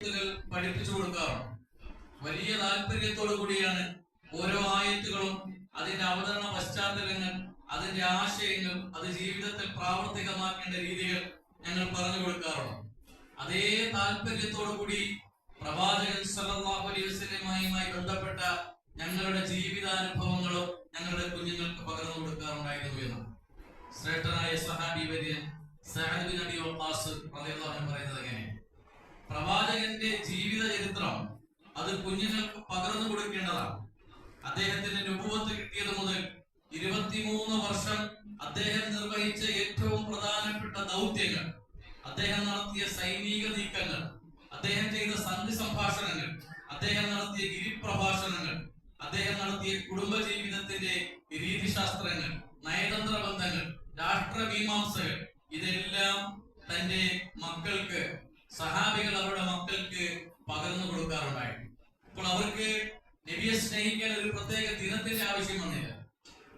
പഠിപ്പിച്ചു കൊടുക്കാറുണ്ട്. വലിയ താല്പര്യത്തോടു കൂടിയാണ് ഓരോ ആയത്തുകളും അതിന്റെ അവതരണ പശ്ചാത്തലങ്ങൾ അതിന്റെ ആശയങ്ങൾ അത് ജീവിതത്തിൽ പ്രാവർത്തികമാക്കേണ്ട രീതികൾ ഞങ്ങൾ പറഞ്ഞു കൊടുക്കാറുണ്ട്. അതേ താല്പര്യത്തോടു കൂടി പ്രവാചകൻ സല്ലല്ലാഹു അലൈഹി വസല്ലമയുമായി ബന്ധപ്പെട്ട ഞങ്ങളുടെ ജീവിതാനുഭവങ്ങളും ഞങ്ങളുടെ കുഞ്ഞുങ്ങൾക്ക് പകർന്നു കൊടുക്കാറുണ്ടായിരുന്നു എന്ന്. ശ്രേഷ്ഠനായ സഹാബി വര്യൻ സഹാബി വഖാസ് റളിയല്ലാഹു അൻഹു പറയുന്നത് എങ്ങനെ പ്രവാചകന്റെ ജീവിത ചരിത്രം അത് കുഞ്ഞുങ്ങൾക്ക് പകർന്നു കൊടുക്കേണ്ടതാണ്. അദ്ദേഹത്തിന്റെ രൂപത്ത് കിട്ടിയത് മുതൽ ഇരുപത്തിമൂന്ന് വർഷം അദ്ദേഹം നിർവഹിച്ച ഏറ്റവും പ്രധാനപ്പെട്ട ദൗത്യങ്ങൾ. അദ്ദേഹം നടത്തിയ സൈനിക നീക്കങ്ങൾ അദ്ദേഹം ചെയ്ത സന്ധി സംഭാഷണങ്ങൾ അദ്ദേഹം നടത്തിയ ഗിരിപ്രഭാഷണങ്ങൾ അദ്ദേഹം നടത്തിയ കുടുംബ ജീവിതത്തിന്റെ രീതിശാസ്ത്രങ്ങൾ നയതന്ത്ര ബന്ധങ്ങൾ രാഷ്ട്രമീമാംസകൾ ഇതെല്ലാം തന്റെ മക്കൾക്ക് സഹാബികൾ അവരുടെ മക്കൾക്ക് പകർന്നു കൊടുക്കാറുണ്ടായിരുന്നു അപ്പോൾ അവർക്ക് നബിയെ സ്നേഹിക്കാൻ ഒരു പ്രത്യേക ദിനത്തിന്റെ ആവശ്യം വന്നില്ല.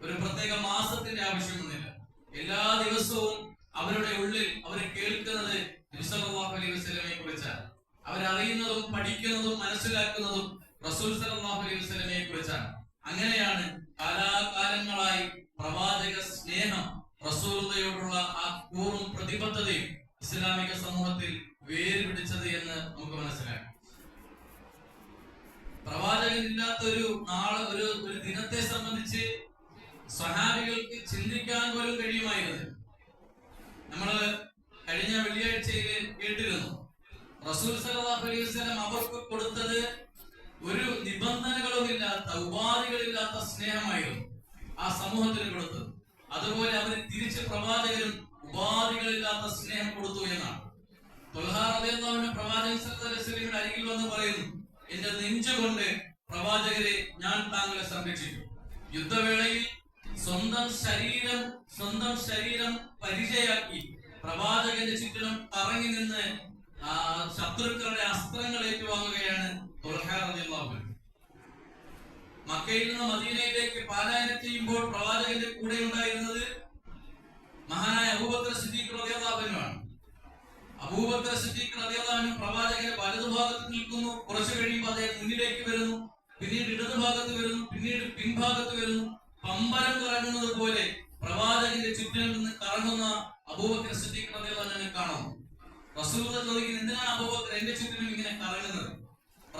ഒരു പ്രത്യേക മാസത്തിന്റെ ആവശ്യം വന്നില്ല. എല്ലാ ദിവസവും അവരുടെ ഉള്ളിൽ അവർ കേൾക്കുന്നത് നബി സല്ലല്ലാഹു അലൈഹി കുറിച്ചാണ്. അവരറിയുന്നതും പഠിക്കുന്നതും മനസ്സിലാക്കുന്നതും റസൂൽ സല്ലല്ലാഹു അലൈഹി കുറിച്ചാണ്. അങ്ങനെയാണ് കാലാകാലങ്ങളായി പ്രവാചക സ്നേഹം റസൂലതയോടുള്ള ആ കൂറും പ്രതിബദ്ധതയും ഇസ്ലാമിക സമൂഹത്തിൽ വേര് പിടിച്ചത് എന്ന് നമുക്ക് മനസ്സിലാക്കാം പ്രവാചകനില്ലാത്ത ഒരു നാളെ ഒരു ഒരു ദിനത്തെ സംബന്ധിച്ച് സ്വഹാബികൾക്ക് ചിന്തിക്കാൻ പോലും കഴിയുമായിരുന്നു. നമ്മൾ കഴിഞ്ഞ വെള്ളിയാഴ്ചയിൽ കേട്ടിരുന്നു. റസൂൽ സല്ലല്ലാഹു അലൈഹി അവർക്ക് കൊടുത്തത് ഒരു നിബന്ധനകളുമില്ലാത്ത ഉപാധികളില്ലാത്ത സ്നേഹമായിരുന്നു ആ സമൂഹത്തിന് കൊടുത്തത്. അതുപോലെ അവർ തിരിച്ച് പ്രവാചകരും ഉപാധികളില്ലാത്ത സ്നേഹം കൊടുത്തു എന്നാണ്. പ്രവാചകൻ അരികിൽ വന്ന് പറയുന്നു എന്റെ നെഞ്ചുകൊണ്ട് പ്രവാചകരെ ഞാൻ താങ്കളെ സംരക്ഷിക്കും. യുദ്ധവേളയിൽ സ്വന്തം ശരീരം സ്വന്തം ശരീരം പരിചയാക്കി പ്രവാചകന്റെ ചുറ്റിനും കറങ്ങി നിന്ന് ശത്രുക്കളുടെ അസ്ത്രങ്ങൾ ഏറ്റുവാങ്ങുകയാണ് മക്കയിൽ നിന്ന് മദീനയിലേക്ക് പാലായനം ചെയ്യുമ്പോൾ പ്രവാചകന്റെ കൂടെ ഉണ്ടായിരുന്നത് മഹാനായ അബൂബക്കർ സിദ്ദീഖ് അൻഹു അബൂബക്കർ സിദ്ദീഖ് അൻഹു പ്രവാചകന്റെ വലതുഭാഗത്ത് നിൽക്കുന്നു കുറച്ചു കഴിയുമ്പോൾ അദ്ദേഹം മുന്നിലേക്ക് വരുന്നു. പിന്നീട് ഇടതുഭാഗത്ത് വരുന്നു പിന്നീട് പിൻഭാഗത്ത് വരുന്നു. പമ്പരം കറങ്ങുന്നത് പോലെ പ്രവാചകന്റെ ചുറ്റിൽ നിന്ന് കറങ്ങുന്ന അബൂബക്കർ ശ്രദ്ധിക്കണമെന്ന് കാണുന്നു റസൂൽ എന്തിനാണ് അബൂബക്കർ എന്റെ ചുറ്റിലും ഇങ്ങനെ കറങ്ങുന്നത്?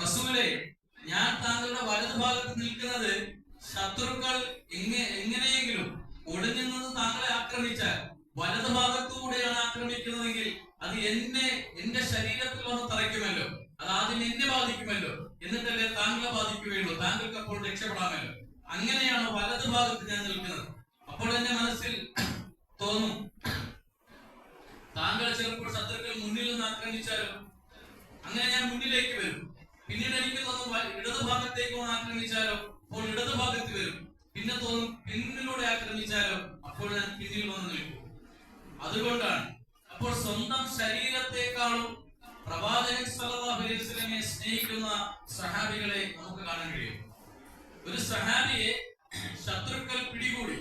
റസൂലെ ഞാൻ താങ്കളുടെ വലതുഭാഗത്ത് നിൽക്കുന്നത് ശത്രുക്കൾ എങ്ങനെ എങ്ങനെയെങ്കിലും ഒളിഞ്ഞു നിന്ന് താങ്കളെ ആക്രമിച്ചാൽ വലതുഭാഗത്തൂടെയാണ് ആക്രമിക്കുന്നതെങ്കിൽ അത് എന്നെ എന്റെ ശരീരത്തിൽ വന്ന് തറയ്ക്കുമല്ലോ. അത് ആദ്യം എന്നെ ബാധിക്കുമല്ലോ. താങ്കൾക്ക് അപ്പോൾ രക്ഷപ്പെടാമല്ലോ. അങ്ങനെയാണ് വലതുഭാഗത്ത് ഞാൻ നിൽക്കുന്നത്. അപ്പോൾ എന്റെ മനസ്സിൽ തോന്നും താങ്കൾ ചിലപ്പോൾ ശത്രുക്കൾ മുന്നിൽ നിന്ന് ആക്രമിച്ചാലോ? അങ്ങനെ ഞാൻ മുന്നിലേക്ക് വരും. പിന്നീട് എനിക്ക് തോന്നും ഇടതു ഇടതുഭാഗത്തേക്ക് വന്ന് ആക്രമിച്ചാലോ? അപ്പോൾ ഇടതുഭാഗത്ത് വരും. പിന്നെ തോന്നും പിന്നിലൂടെ ആക്രമിച്ചാലോ? അപ്പോൾ ഞാൻ പിന്നിൽ വന്ന് നിൽക്കും. അതുകൊണ്ടാണ്. അപ്പോൾ സ്വന്തം ശരീരത്തെക്കാളും പ്രവാചകൻ സല്ലല്ലാഹു അലൈഹി വസല്ലമയെ സ്നേഹിക്കുന്ന സഹാബികളെ നമുക്ക് കാണാൻ ഒരു സഹാബിയെ ശത്രുക്കൾ പിടികൂടി.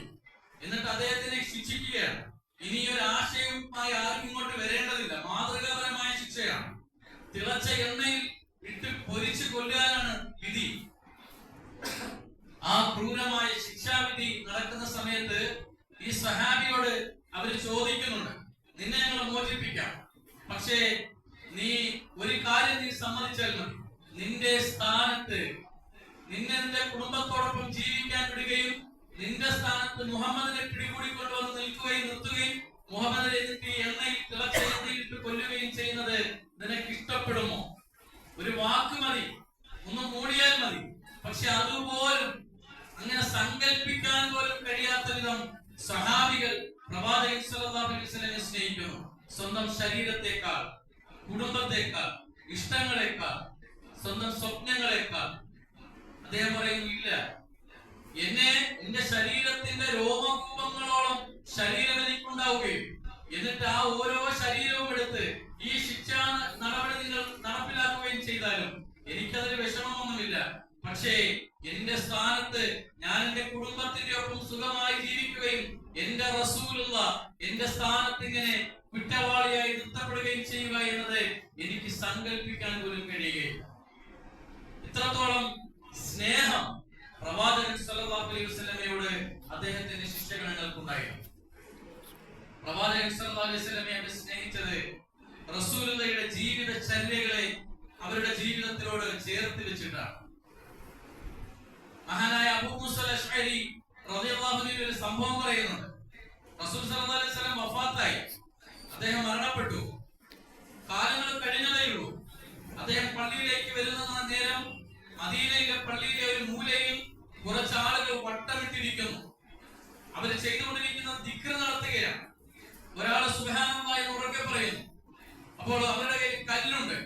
എന്നിട്ട് അദ്ദേഹത്തിനെ ശിക്ഷിക്കുകയാണ്. ഇനി ഒരു ആശയവുമായി ആർക്കും ഇങ്ങോട്ട് വരേണ്ടതില്ല. മാതൃകാപരമായ ശിക്ഷയാണ്. തിളച്ച എണ്ണയിൽ ഇട്ട് പൊരിച്ചു കൊല്ലാനാണ് വിധി. ആ ക്രൂരമായ ശിക്ഷാവിധി നടക്കുന്ന സമയത്ത് ഈ സഹാബിയോട് അവർ ചോദിക്കുന്നുണ്ട്. നിന്നെ ഞങ്ങൾ മോചിപ്പിക്കാം. പക്ഷേ നീ ഒരു കാര്യം നീ സമ്മതിച്ചാൽ മതി. നിന്റെ സ്ഥാനത്ത് നിന്നെ കുടുംബത്തോടൊപ്പം ജീവിക്കാൻ വിടുകയും നിന്റെ സ്ഥാനത്ത് മുഹമ്മദിനെ പിടികൂടി കൊണ്ടുവന്ന് നിൽക്കുകയും നിർത്തുകയും മുഹമ്മദിനെ എന്നിട്ട് എണ്ണയിൽ തിളച്ച എണ്ണയിൽ കൊല്ലുകയും ചെയ്യുന്നത് നിനക്ക് ഇഷ്ടപ്പെടുമോ ഒരു വാക്ക് മതി. ഒന്ന് മൂടിയാൽ മതി. പക്ഷെ അതുപോലും അങ്ങനെ സങ്കല്പിക്കാൻ പോലും കഴിയാത്ത വിധം സഹാബികൾ പ്രവാചകൻ സല്ലല്ലാഹു അലൈഹി വസല്ലമയെ സ്നേഹിക്കുന്നു. സ്വന്തം ശരീരത്തെക്കാൾ കുടുംബത്തെക്കാൾ ഇഷ്ടങ്ങളെക്കാൾ സ്വന്തം സ്വപ്നങ്ങളെക്കാൾ അദ്ദേഹം പറയുന്നു ഇല്ല. എന്നെ എന്റെ ശരീരത്തിന്റെ രോമകൂപങ്ങളോളം ശരീരം എനിക്കുണ്ടാവുകയും എന്നിട്ട് ആ ഓരോ ശരീരവും എടുത്ത് ഈ ശിക്ഷാ നടപടി നിങ്ങൾ നടപ്പിലാക്കുകയും ചെയ്താലും എനിക്കതിൽ വിഷമമൊന്നുമില്ല. പക്ഷേ എന്റെ സ്ഥാനത്ത് ഞാൻ എന്റെ കുടുംബത്തിന്റെ ഒപ്പം സുഖമായി ജീവിക്കുകയും എന്റെ റസൂലുള്ള എന്റെ സ്ഥാനത്ത് ഇങ്ങനെ കുറ്റവാളിയായി നിർത്തപ്പെടുകയും ചെയ്യുക എന്നത് എനിക്ക് സങ്ക സങ്കല്പിക്കാൻ പോലും കഴിയുകയില്ല. ഇത്രത്തോളം സ്നേഹം പ്രവാചകൻ സല്ലല്ലാഹു അലൈഹി വസല്ലമയോട് അദ്ദേഹത്തിന്റെ ശിഷ്യഗണങ്ങൾക്കുണ്ടായിരുന്നു പ്രവാചകൻ സല്ലല്ലാഹു അലൈഹി വസല്ലമയെ അവർ സ്നേഹിച്ചത് റസൂലുള്ളയുടെ ജീവിത ചര്യകളെ അവരുടെ ജീവിതത്തിലോട് ചേർത്ത് വെച്ചിട്ടാണ് മഹാനായ അബൂ മൂസ അശ്അരി റളിയല്ലാഹു അൻഹു ഒരു സംഭവം പറയുന്നുണ്ട് റസൂൽ സല്ലല്ലാഹു അലൈഹി വസല്ലം വഫാത്തായി അദ്ദേഹം മരണപ്പെട്ടു കാലങ്ങൾ കഴിഞ്ഞതേ ഉള്ളൂ അദ്ദേഹം പള്ളിയിലേക്ക് വരുന്ന നേരം മദീനയിലെ പള്ളിയിലെ ഒരു മൂലയിൽ കുറച്ച് ആളുകൾ വട്ടമിട്ടിരിക്കുന്നു അവർ ദിക്ർ നടത്തുകയാണ്. ഒരാൾ സുബാനന്ദായി ഉറക്കെ പറയുന്നു. അപ്പോൾ അവരുടെ കയ്യിൽ കല്ലുണ്ട്.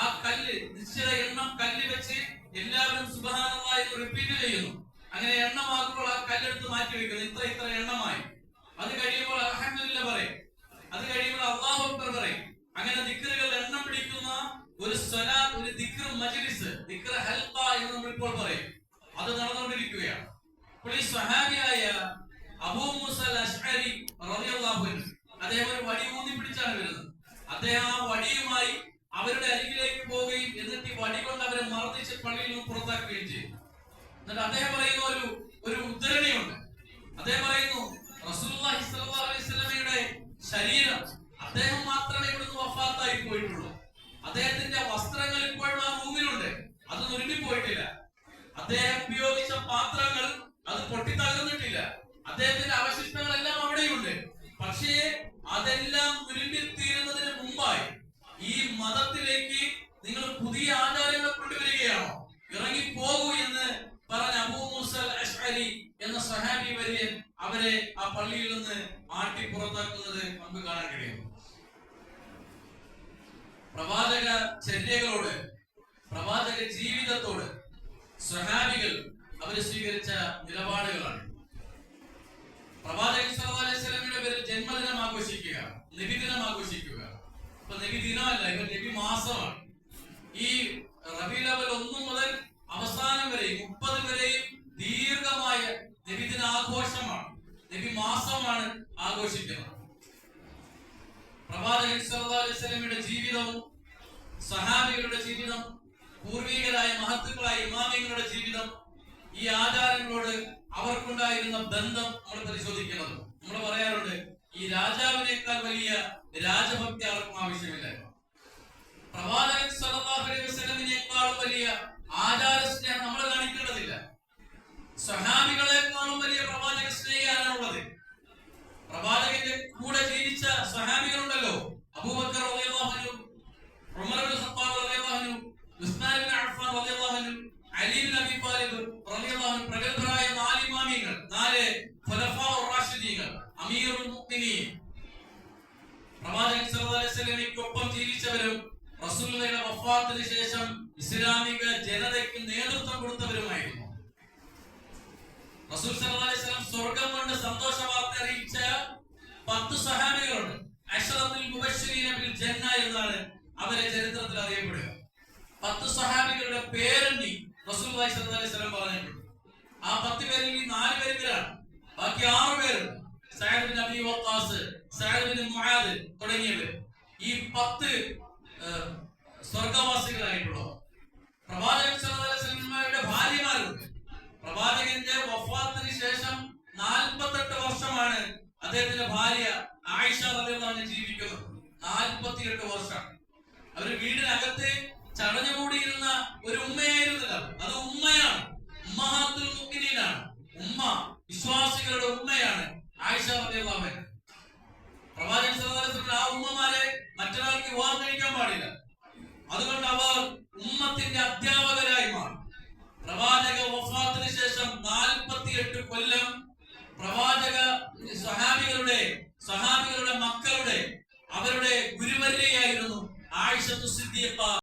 ആ കല്ല് നിശ്ചിത എണ്ണം കല്ല് വെച്ച് എല്ലാവരും സുബാനന്ദായി റിപ്പീറ്റ് ചെയ്യുന്നു. അങ്ങനെ എണ്ണമാകുമ്പോൾ ആ കല്ലെടുത്ത് മാറ്റി വെക്കുന്നു ഇത്ര ഇത്ര എണ്ണമായി. അത് കഴിയുമ്പോൾ അൽഹംദുലില്ലാ പറയും അത് കഴിയുമ്പോൾ അള്ളാഹു അക്ബർ പറയും അങ്ങനെ ദിക്റുകൾ എണ്ണം പിടിക്കുന്ന ഒരു സ്വലാ ഒരു ദിക്ർ മജ്ലിസ് ദിക്ർ ഹൽഖ എന്ന് നമ്മൾ ഇപ്പോൾ പറയും അത് നടന്നുകൊണ്ടിരിക്കുകയാണ് അപ്പോൾ ഈ സ്വഹാബിയായ അബൂ മൂസ അൽ അശ്അരി റളിയല്ലാഹു അൻഹു അദ്ദേഹം ഒരു വടി ഊന്നി പിടിച്ചാണ് വരുന്നത് അദ്ദേഹം ആ വടിയുമായി അവരുടെ അരികിലേക്ക് പോവുകയും എന്നിട്ട് ഈ വടി കൊണ്ട് അവരെ മർദ്ദിച്ച് പള്ളിയിൽ നിന്ന് പുറത്താക്കുകയും ചെയ്തു എന്നിട്ട് അദ്ദേഹം പറയുന്ന ഒരു ഒരു ഉദ്ധരണിയുണ്ട്. അദ്ദേഹം പറയുന്നു റസൂലുള്ളാഹി അലൈഹി വസല്ലമയുടെ ശരീരം അദ്ദേഹം മാത്രമേ ഇവിടുന്ന് വഫാത്തായി പോയിട്ടുള്ളൂ. അദ്ദേഹത്തിന്റെ വസ്ത്രങ്ങൾ ഇപ്പോഴും ആ റൂമിലുണ്ട് അത് നുരുമ്പി പോയിട്ടില്ല അദ്ദേഹം ഉപയോഗിച്ച പാത്രങ്ങൾ അത് പൊട്ടിത്തകർന്നിട്ടില്ല. അദ്ദേഹത്തിന്റെ അവശിഷ്ടങ്ങളെല്ലാം അഷ്അരി എന്ന സഹാബി വര്യൻ അവരെ ആ പള്ളിയിൽ നിന്ന് മാറ്റി പുറത്താക്കുന്നത് നമുക്ക് കാണാൻ കഴിയും. പ്രവാചക ചര്യകളോട് പ്രവാചക ജീവിതത്തോട് സഹാബികൾ അവർ സ്വീകരിച്ച നിലപാടുകളാണ്. പ്രവാചകൻ വസല്ലമയുടെ പേരിൽ ജന്മദിനം ആഘോഷിക്കുക നബിദിനം ആഘോഷിക്കുക. ഇപ്പൊ നബി ദിനമല്ല നിബി നബി മാസമാണ് ഈ റബീൽ അവൽ ഒന്ന് മുതൽ അവസാനം വരെ മുപ്പത് വരെയും ദീർഘമായ നബിദിന ആഘോഷമാണ് നബി മാസമാണ് ആഘോഷിക്കുന്നത് പ്രവാചകൻ വസല്ലമയുടെ ജീവിതവും സഹാബികളുടെ ജീവിതം പൂർവികരായ മഹത്തുക്കളായ ഇമാമികളുടെ ജീവിതം ഈ ആചാരങ്ങളോട് അവർക്കുണ്ടായിരുന്ന ബന്ധം നമ്മൾ പരിശോധിക്കുന്നത് നമ്മൾ പറയാറുണ്ട് ഈ രാജാവിനേക്കാൾ വലിയ രാജഭക്തി ആർക്കും ആവശ്യമില്ല. പ്രവാചകൻ വസല്ലമിനേക്കാളും വലിയ ആചാര സ്നേഹം നമ്മൾ കാണിക്കേണ്ടതില്ല. സഹാബികളെക്കാളും വലിയ പ്രവാചക സ്നേഹിയാണുള്ളത് പ്രവാചകന്റെ കൂടെ ജീവിച്ച സഹാബികളുണ്ടല്ലോ അബൂബക്കർ റളിയല്ലാഹു ഉമർ ഇബ്നു ഖത്താബ് റളിയല്ലാഹു ഉസ്മാൻ ഇബ്നു അഫ്ഫാൻ റളിയല്ലാഹു അലി ഇബ്നു അബീ ത്വാലിബ് റളിയല്ലാഹു അൻഹു പ്രഗത്ഭരായ നാല് ഇമാമികൾ നാല് ഖുലഫാഉർ റാഷിദീങ്ങൾ അമീറുൽ മുഅ്മിനീൻ. പ്രവാചകൻ സല്ലല്ലാഹു അലൈഹി വസല്ലമയ്ക്കൊപ്പം ജീവിച്ചവരും റസൂലുള്ളാഹിയുടെ വഫാത്തിന് ശേഷം ഇസ്ലാമിക ജനതയ്ക്ക് നേതൃത്വം കൊടുത്തവരുമായിരുന്നു. റസൂൽ സല്ലല്ലാഹു അലൈഹി വസല്ലം സ്വർഗം കൊണ്ട് സന്തോഷ വാർത്ത അറിയിച്ച പത്ത് സഹാബികളുണ്ട്. എന്നാണ് അവരെ ചരിത്രത്തിൽ അറിയപ്പെടുക. പത്ത് സഹാബികളുടെ പേരെണ്ണി സ്വല്ലല്ലാഹു അലൈഹി പറഞ്ഞിട്ടുണ്ട്. ആ പത്ത് പേരിൽ ഈ നാല് പേര് ഇവരാണ് ബാക്കി ആറ് പേരുണ്ട് സഅദ് ബിൻ അബീ വഖാസ് സഅദ് ബിൻ മുആദ് തുടങ്ങിയവർ. ഈ പത്ത് സ്വർഗവാസികളായിട്ടുള്ളവർ പ്രവാചകൻ വസല്ലമയുടെ ഭാര്യമാരുണ്ട്. പ്രവാചകന്റെ വഫാത്തിന് ശേഷം നാൽപ്പത്തെട്ട് വർഷമാണ് അദ്ദേഹത്തിന്റെ ഭാര്യ ആയിഷ പറഞ്ഞ അൻഹ ജീവിക്കുന്നത്. നാൽപ്പത്തിയെട്ട് വർഷം. അവർ വീടിനകത്ത് ചടഞ്ഞു കൂടിയിരുന്ന ഒരു ഉമ്മയായിരുന്നില്ല. അത് ഉമ്മയാണ്. ഉമ്മഹാത്തുൽ മുക്കിനീനാണ് ഉമ്മ വിശ്വാസികളുടെ ഉമ്മയാണ് ആയിഷ അൻഹ. പ്രവാചകൻ വസല്ലം ആ ഉമ്മമാരെ മറ്റൊരാൾക്ക് വിവാഹം കഴിക്കാൻ പാടില്ല. അതുകൊണ്ട് അവർ ഉമ്മത്തിന്റെ അധ്യാപകരായി മാറി. പ്രവാചക വഫാത്തിന് ശേഷം നാൽപ്പത്തിയെട്ട് കൊല്ലം പ്രവാചക സഹാബികളുടെ സഹാബികളുടെ മക്കളുടെ അവരുടെ ഗുരുവര്യയായിരുന്നു ആയിഷത്തു സിദ്ദീഖ